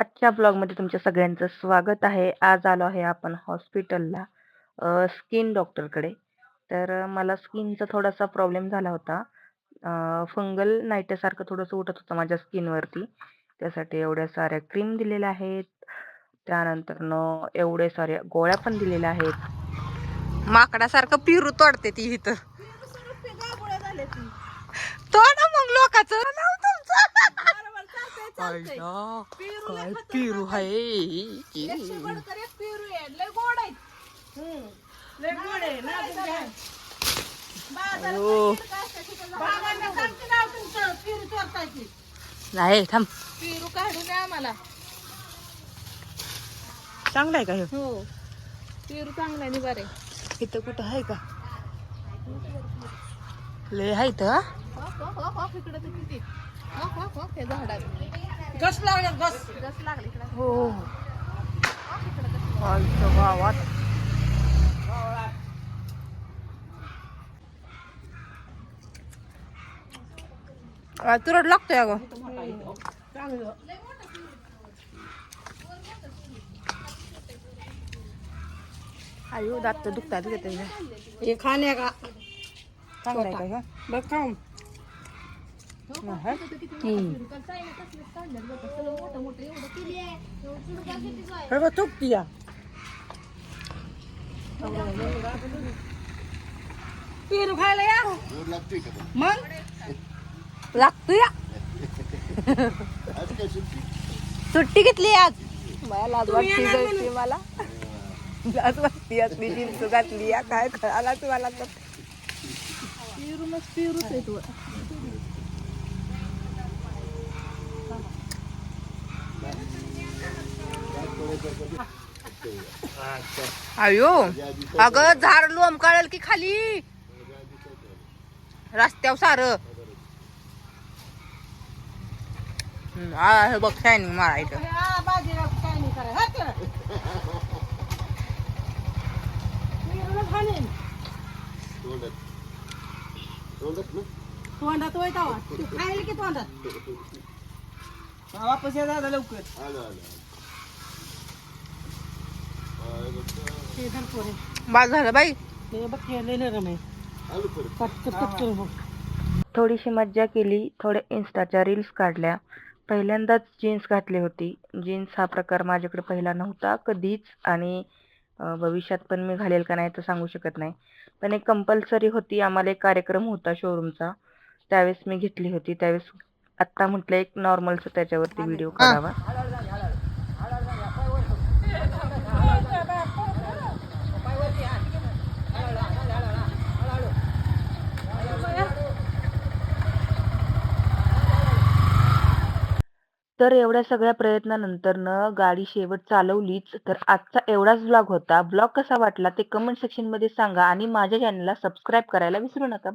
आजच्या ब्लॉगमध्ये तुमच्या सगळ्यांचं स्वागत आहे. आज आलो आहे आपण हॉस्पिटलला स्किन डॉक्टरकडे. तर मला स्किनचा थोडासा प्रॉब्लेम झाला होता. फंगल नाईटसारखं थोडंसं उठत होतं माझ्या स्किनवरती. त्यासाठी एवढ्या साऱ्या क्रीम दिलेल्या आहेत. त्यानंतरनं एवढ्या साऱ्या गोळ्या पण दिलेल्या आहेत. माकडासारखं पिरू तोडते ती इथं. तोडा मग लोकांचं. आयला, काय पिरू आहे? अयो. नाही थांब. पेरू काढून द्या आम्हाला. चांगलं आहे का हे? हो. पेरू चांगला आहे बरे इथं कुठं आहे का? लय आहे इथं हा? इकडे तर किती. हॉक, हॉक, हे झाडात. गस लागले गस. गस लागले इकडे. हो. आमच्या गावात. आ, तुरट लागतोय अगं. आयु दात दुखतात घेते हे खाण्या का? चांगलं आहे का हे? बघ खाऊन. हे? पेरू खायला या. मग? लागतो या. सुट्टी घेतली आज. मला लाज वाटती मला. लाज वाटती असली जीन्स घातली या. काय कळाला तुम्हाला? तर पेरूनच पेरूच आहे तू अयो अगं झाड लोम काढेल की खाली? रस्त्यावर सार. हे बघ शायनिंग मारायचं तोंडात वय तवा. तू खायला की तोंडात? वापस या दादा लवकर. ते. बाद झालं बाई. ते बघ लय नरम आहे. पटकन पटकन. थोडीशी मज्जा केली थोड्या इन्स्टाच्या रील्स काढल्या. पहिल्यांदाच जीन्स घातली होती. जीन्स हा प्रकार माझ्याकडे पहिला नव्हता कधीच आणि भविष्यात पण मी घालेल का नाही तर सांगू शकत नाही. पण एक कंपल्सरी होती. आम्हाला एक कार्यक्रम होता शोरूमचा त्यावेळेस मी घेतली होती. त्यावेळेस आत्ता म्हटलं एक नॉर्मलचं त्याच्यावरती व्हिडिओ काढावा. तर एवढ्या सगळ्या प्रयत्नानंतरनं गाडी शेवट चालवलीच तर आजचा एवढाच ब्लॉग होता. ब्लॉग कसा वाटला ते कमेंट सेक्शनमध्ये सांगा आणि माझ्या चॅनलला सबस्क्राईब करायला विसरू नका.